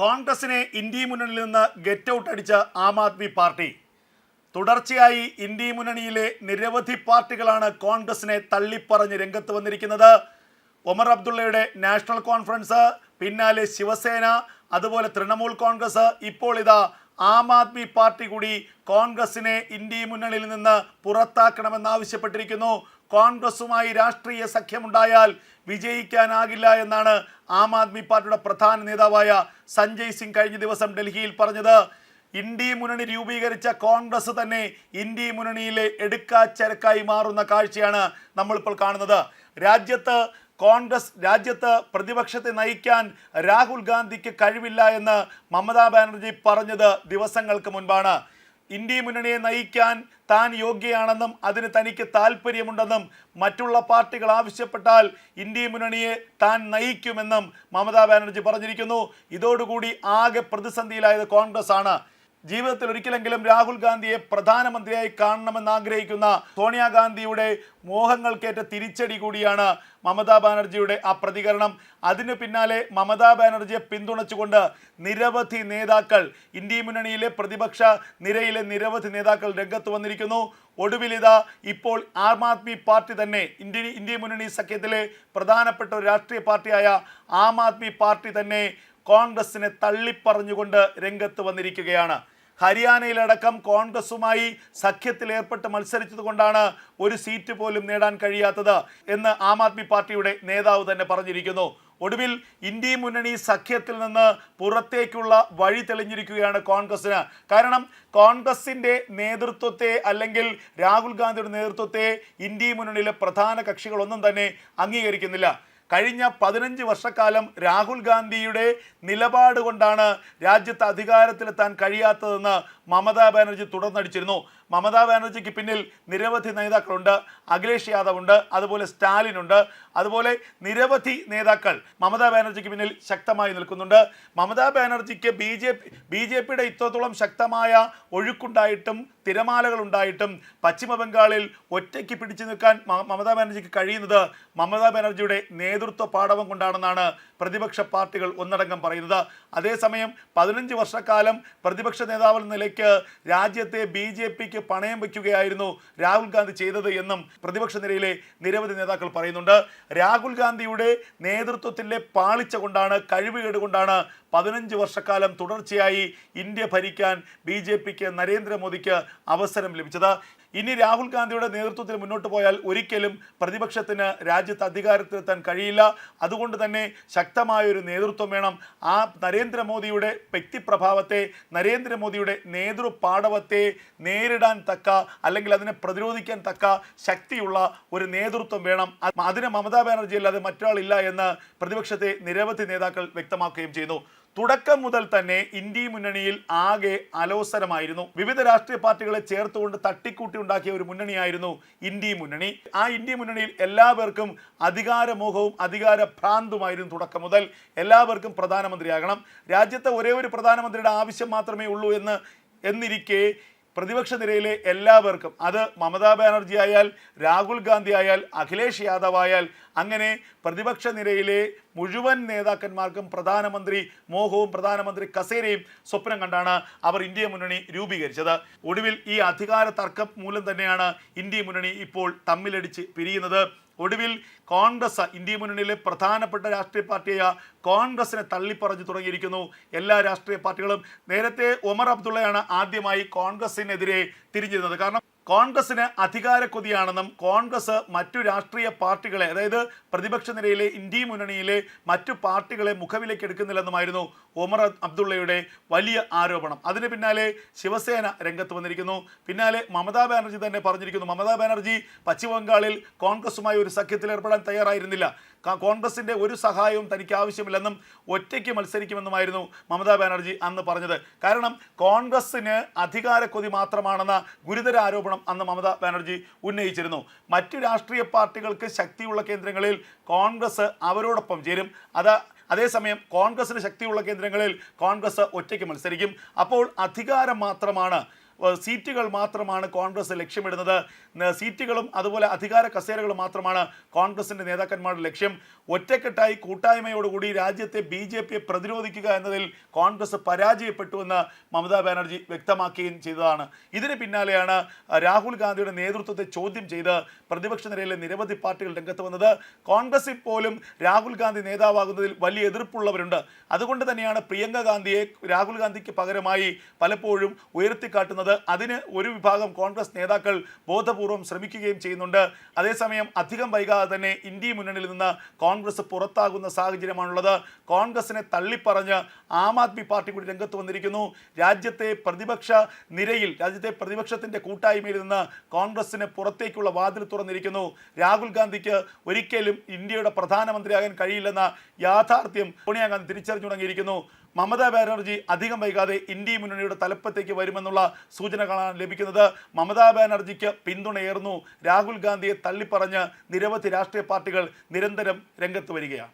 കോൺഗ്രസിനെ ഇന്ത്യ മുന്നണിയിൽ നിന്ന് ഗെറ്റ് ഔട്ട് അടിച്ച ആം ആദ്മി പാർട്ടി. തുടർച്ചയായി ഇന്ത്യ മുന്നണിയിലെ നിരവധി പാർട്ടികളാണ് കോൺഗ്രസിനെ തള്ളിപ്പറഞ്ഞ് രംഗത്ത് വന്നിരിക്കുന്നത്. ഒമർ അബ്ദുള്ളയുടെ നാഷണൽ കോൺഫറൻസ് പിന്നാലെ ശിവസേന അതുപോലെ തൃണമൂൽ കോൺഗ്രസ്. ഇപ്പോൾ ഇതാ ആം ആദ്മി പാർട്ടി കൂടി കോൺഗ്രസിനെ ഇന്ത്യ മുന്നണിയിൽ നിന്ന് പുറത്താക്കണമെന്നാവശ്യപ്പെട്ടിരിക്കുന്നു കോൺഗ്രസുമായി രാഷ്ട്രീയ സഖ്യമുണ്ടായാൽ വിജയിക്കാനാകില്ല എന്നാണ് ആം ആദ്മി പാർട്ടിയുടെ പ്രധാന നേതാവായ സഞ്ജയ് സിംഗ് കഴിഞ്ഞ ദിവസം ഡൽഹിയിൽ പറഞ്ഞത്. ഇന്ത്യ മുന്നണി രൂപീകരിച്ച കോൺഗ്രസ് തന്നെ ഇന്ത്യ മുന്നണിയിലെ എടുക്കാച്ചരക്കായി മാറുന്ന കാഴ്ചയാണ് നമ്മളിപ്പോൾ കാണുന്നത്. രാജ്യത്ത് കോൺഗ്രസ് രാജ്യത്ത് പ്രതിപക്ഷത്തെ നയിക്കാൻ രാഹുൽ ഗാന്ധിക്ക് കഴിവില്ല എന്ന് മമതാ ബാനർജി പറഞ്ഞത് ദിവസങ്ങൾക്ക് മുൻപാണ്. ഇന്ത്യ മുന്നണിയെ നയിക്കാൻ താൻ യോഗ്യയാണെന്നും അതിന് തനിക്ക് താല്പര്യമുണ്ടെന്നും മറ്റുള്ള പാർട്ടികൾ ആവശ്യപ്പെട്ടാൽ ഇന്ത്യ മുന്നണിയെ താൻ നയിക്കുമെന്നും മമതാ ബാനർജി പറഞ്ഞിരിക്കുന്നു. ഇതോടുകൂടി ആകെ പ്രതിസന്ധിയിലായത് കോൺഗ്രസ് ആണ് ജീവിതത്തിൽ ഒരിക്കലെങ്കിലും രാഹുൽ ഗാന്ധിയെ പ്രധാനമന്ത്രിയായി കാണണമെന്ന് ആഗ്രഹിക്കുന്ന സോണിയാഗാന്ധിയുടെ മോഹങ്ങൾക്കേറ്റ തിരിച്ചടി കൂടിയാണ് മമതാ ബാനർജിയുടെ ആ പ്രതികരണം. അതിനു പിന്നാലെ മമതാ ബാനർജിയെ പിന്തുണച്ചുകൊണ്ട് നിരവധി നേതാക്കൾ ഇന്ത്യ മുന്നണിയിലെ പ്രതിപക്ഷ നിരയിലെ നിരവധി നേതാക്കൾ രംഗത്ത് വന്നിരിക്കുന്നു. ഒടുവിലിതാ ഇപ്പോൾ ആം ആദ്മി പാർട്ടി തന്നെ ഇന്ത്യ ഇന്ത്യ മുന്നണി സഖ്യത്തിലെ പ്രധാനപ്പെട്ട ഒരു രാഷ്ട്രീയ പാർട്ടിയായ ആം ആദ്മി പാർട്ടി തന്നെ കോൺഗ്രസിനെ തള്ളിപ്പറഞ്ഞുകൊണ്ട് രംഗത്ത് വന്നിരിക്കുകയാണ്. ഹരിയാനയിലടക്കം കോൺഗ്രസുമായി സഖ്യത്തിൽ ഏർപ്പെട്ട് മത്സരിച്ചതുകൊണ്ടാണ് ഒരു സീറ്റ് പോലും നേടാൻ കഴിയാത്തത് എന്ന് ആം ആദ്മി പാർട്ടിയുടെ നേതാവ് തന്നെ പറഞ്ഞിരിക്കുന്നു. ഒടുവിൽ ഇന്ത്യ മുന്നണി സഖ്യത്തിൽ നിന്ന് പുറത്തേക്കുള്ള വഴി തെളിഞ്ഞിരിക്കുകയാണ് കോൺഗ്രസിന് കാരണം കോൺഗ്രസിന്റെ നേതൃത്വത്തെ അല്ലെങ്കിൽ രാഹുൽ ഗാന്ധിയുടെ നേതൃത്വത്തെ ഇന്ത്യ മുന്നണിയിലെ പ്രധാന കക്ഷികളൊന്നും തന്നെ അംഗീകരിക്കുന്നില്ല. കഴിഞ്ഞ പതിനഞ്ച് വർഷക്കാലം രാഹുൽ ഗാന്ധിയുടെ നിലപാട് കൊണ്ടാണ് രാജ്യത്ത് അധികാരത്തിലെത്താൻ കഴിയാത്തതെന്ന് മമതാ ബാനർജി തുടർന്നടിച്ചിരുന്നു. മമതാ ബാനർജിക്ക് പിന്നിൽ നിരവധി നേതാക്കളുണ്ട്. അഖിലേഷ് യാദവ് ഉണ്ട് അതുപോലെ സ്റ്റാലിൻ ഉണ്ട് അതുപോലെ നിരവധി നേതാക്കൾ മമതാ ബാനർജിക്ക് പിന്നിൽ ശക്തമായി നിൽക്കുന്നുണ്ട്. Mamata ബാനർജിക്ക് B J P B J പിയുടെ ഇത്രത്തോളം ശക്തമായ ഒഴുക്കുണ്ടായിട്ടും തിരമാലകൾ ഉണ്ടായിട്ടും പശ്ചിമ ബംഗാളിൽ ഒറ്റയ്ക്ക് പിടിച്ചു നിൽക്കാൻ മമതാ ബാനർജിക്ക് കഴിയുന്നത് മമതാ ബാനർജിയുടെ നേതൃത്വ പാഠവം കൊണ്ടാണെന്നാണ് പ്രതിപക്ഷ പാർട്ടികൾ ഒന്നടങ്കം പറയുന്നത്. അതേസമയം പതിനഞ്ച് വർഷക്കാലം പ്രതിപക്ഷ നേതാവ് എന്ന നിലയ്ക്ക് രാജ്യത്തെ ബി ജെ പിക്ക് പണയം വയ്ക്കുകയായിരുന്നു രാഹുൽ ഗാന്ധി ചെയ്തത് എന്നും പ്രതിപക്ഷ നിരയിലെ നിരവധി നേതാക്കൾ പറയുന്നുണ്ട്. രാഹുൽ ഗാന്ധിയുടെ നേതൃത്വത്തിലെ പാളിച്ച കൊണ്ടാണ് കഴിവുകേട് കൊണ്ടാണ് പതിനഞ്ച് വർഷക്കാലം തുടർച്ചയായി ഇന്ത്യ ഭരിക്കാൻ ബി ജെ പിക്ക് നരേന്ദ്രമോദിക്ക് അവസരം ലഭിച്ചത്. ഇനി രാഹുൽ ഗാന്ധിയുടെ നേതൃത്വത്തിൽ മുന്നോട്ട് പോയാൽ ഒരിക്കലും പ്രതിപക്ഷത്തിന് രാജ്യത്ത് അധികാരത്തിലെത്താൻ കഴിയില്ല. അതുകൊണ്ട് തന്നെ ശക്തമായ ഒരു നേതൃത്വം വേണം. ആ നരേന്ദ്രമോദിയുടെ വ്യക്തിപ്രഭാവത്തെ നരേന്ദ്രമോദിയുടെ നേതൃപാടവത്തെ നേരിടാൻ തക്ക അല്ലെങ്കിൽ അതിനെ പ്രതിരോധിക്കാൻ തക്ക ശക്തിയുള്ള ഒരു നേതൃത്വം വേണം. അതിന് മമതാ ബാനർജി അല്ലാതെ മറ്റൊരാളില്ല എന്ന് പ്രതിപക്ഷത്തെ നിരവധി നേതാക്കൾ വ്യക്തമാക്കുകയും ചെയ്യുന്നു. തുടക്കം മുതൽ തന്നെ ഇന്ത്യ മുന്നണിയിൽ ആകെ അലോസരമായിരുന്നു. വിവിധ രാഷ്ട്രീയ പാർട്ടികളെ ചേർത്തുകൊണ്ട് തട്ടിക്കൂട്ടി ഉണ്ടാക്കിയ ഒരു മുന്നണിയായിരുന്നു ഇന്ത്യ മുന്നണി. ആ ഇന്ത്യ മുന്നണിയിൽ എല്ലാവർക്കും അധികാരമോഹവും അധികാര ഭ്രാന്തുമായിരുന്നു തുടക്കം മുതൽ. എല്ലാവർക്കും പ്രധാനമന്ത്രിയാകണം. രാജ്യത്തെ ഒരേ ഒരു പ്രധാനമന്ത്രിയുടെ ആവശ്യം മാത്രമേ ഉള്ളൂ എന്ന് എന്നിരിക്കെ പ്രതിപക്ഷ നിരയിലെ എല്ലാവർക്കും അത് മമതാ ബാനർജി ആയാൽ രാഹുൽ ഗാന്ധി ആയാൽ അഖിലേഷ് യാദവ് ആയാൽ അങ്ങനെ പ്രതിപക്ഷ നിരയിലെ മുഴുവൻ നേതാക്കന്മാർക്കും പ്രധാനമന്ത്രി മോഹവും പ്രധാനമന്ത്രി കസേരയും സ്വപ്നം കണ്ടാണ് അവർ ഇന്ത്യ മുന്നണി രൂപീകരിച്ചത്. ഒടുവിൽ ഈ അധികാര തർക്കം മൂലം തന്നെയാണ് ഇന്ത്യ മുന്നണി ഇപ്പോൾ തമ്മിലടിച്ച് പിരിയുന്നത്. ഒടുവിൽ കോൺഗ്രസ് ഇന്ത്യ മുന്നണിയിലെ പ്രധാനപ്പെട്ട രാഷ്ട്രീയ പാർട്ടിയായ കോൺഗ്രസിനെ തള്ളിപ്പറഞ്ഞു തുടങ്ങിയിരിക്കുന്നു. എല്ലാ രാഷ്ട്രീയ പാർട്ടികളും നേരത്തെ ഒമർ അബ്ദുള്ളയാണ് ആദ്യമായി കോൺഗ്രസിനെതിരെ തിരിഞ്ഞിരുന്നത്. കാരണം കോൺഗ്രസിന് അധികാര കൊതിയാണെന്നും കോൺഗ്രസ് മറ്റു രാഷ്ട്രീയ പാർട്ടികളെ അതായത് പ്രതിപക്ഷ നിരയിലെ ഇന്ത്യ മുന്നണിയിലെ മറ്റു പാർട്ടികളെ മുഖവിലേക്ക് എടുക്കുന്നില്ലെന്നുമായിരുന്നു ഒമർ അബ്ദുള്ളയുടെ വലിയ ആരോപണം. അതിന് പിന്നാലെ ശിവസേന രംഗത്ത് വന്നിരിക്കുന്നു. പിന്നാലെ മമതാ ബാനർജി തന്നെ പറഞ്ഞിരിക്കുന്നു. മമതാ ബാനർജി പശ്ചിമബംഗാളിൽ കോൺഗ്രസുമായി ഒരു സഖ്യത്തിൽ ഏർപ്പെടാൻ തയ്യാറായിരുന്നില്ല. കാ- കോൺഗ്രസിന്റെ ഒരു സഹായവും തനിക്ക് ആവശ്യമില്ലെന്നും ഒറ്റയ്ക്ക് മത്സരിക്കുമെന്നുമായിരുന്നു മമതാ ബാനർജി അന്ന് പറഞ്ഞത്. കാരണം കോൺഗ്രസിന് അധികാരക്കൊതി മാത്രമാണെന്ന ഗുരുതര ആരോപണം അന്ന് മമതാ ബാനർജി ഉന്നയിച്ചിരുന്നു. മറ്റു രാഷ്ട്രീയ പാർട്ടികൾക്ക് ശക്തിയുള്ള കേന്ദ്രങ്ങളിൽ കോൺഗ്രസ് അവരോടൊപ്പം ചേരും. അത് അതേസമയം കോൺഗ്രസിന് ശക്തിയുള്ള കേന്ദ്രങ്ങളിൽ കോൺഗ്രസ് ഒറ്റയ്ക്ക് മത്സരിക്കും. അപ്പോൾ അധികാരം മാത്രമാണ് സീറ്റുകൾ മാത്രമാണ് കോൺഗ്രസ് ലക്ഷ്യമിടുന്നത്. സീറ്റുകളും അതുപോലെ അധികാര കസേരകളും മാത്രമാണ് കോൺഗ്രസിന്റെ നേതാക്കന്മാരുടെ ലക്ഷ്യം. ഒറ്റക്കെട്ടായി കൂട്ടായ്മയോടുകൂടി രാജ്യത്തെ ബി ജെ പിയെ പ്രതിരോധിക്കുക എന്നതിൽ കോൺഗ്രസ് പരാജയപ്പെട്ടുവെന്ന് മമതാ ബാനർജി വ്യക്തമാക്കുകയും ചെയ്തതാണ്. ഇതിന് പിന്നാലെയാണ് രാഹുൽ ഗാന്ധിയുടെ നേതൃത്വത്തെ ചോദ്യം ചെയ്ത് പ്രതിപക്ഷ നിരയിലെ നിരവധി പാർട്ടികൾ രംഗത്ത് വന്നത്. കോൺഗ്രസിൽ പോലും രാഹുൽ ഗാന്ധി നേതാവാകുന്നതിൽ വലിയ എതിർപ്പുള്ളവരുണ്ട്. അതുകൊണ്ട് തന്നെയാണ് പ്രിയങ്ക ഗാന്ധിയെ രാഹുൽ ഗാന്ധിക്ക് പകരമായി പലപ്പോഴും ഉയർത്തിക്കാട്ടുന്നത് അതിന് ഒരു വിഭാഗം കോൺഗ്രസ് നേതാക്കൾ ബോധപൂർവം ശ്രമിക്കുകയും ചെയ്യുന്നുണ്ട്. അതേസമയം അധികം വൈകാതെ തന്നെ ഇന്ത്യ മുന്നണിയിൽ നിന്ന് കോൺഗ്രസ് പുറത്താകുന്ന സാഹചര്യമാണുള്ളത്. കോൺഗ്രസിനെ തള്ളിപ്പറഞ്ഞ് ആം ആദ്മി പാർട്ടി കൂടി രംഗത്ത് വന്നിരിക്കുന്നു. രാജ്യത്തെ പ്രതിപക്ഷ നിരയിൽ രാജ്യത്തെ പ്രതിപക്ഷത്തിന്റെ കൂട്ടായ്മയിൽ നിന്ന് കോൺഗ്രസിന് പുറത്തേക്കുള്ള വാതിൽ തുറന്നിരിക്കുന്നു. രാഹുൽ ഗാന്ധിക്ക് ഒരിക്കലും ഇന്ത്യയുടെ പ്രധാനമന്ത്രിയാകാൻ കഴിയില്ലെന്ന യാഥാർത്ഥ്യം സോണിയാഗാന്ധി തിരിച്ചറിഞ്ഞു തുടങ്ങിയിരിക്കുന്നു മമതാ ബാനർജി അധികം വൈകാതെ ഇന്ത്യ മുന്നണിയുടെ തലപ്പത്തേക്ക് വരുമെന്നുള്ള സൂചനകളാണ് ലഭിക്കുന്നത്. മമതാ ബാനർജിക്ക് പിന്തുണയേറുന്നു. രാഹുൽ ഗാന്ധിയെ തള്ളിപ്പറഞ്ഞ് നിരവധി രാഷ്ട്രീയ പാർട്ടികൾ നിരന്തരം രംഗത്ത് വരികയാണ്.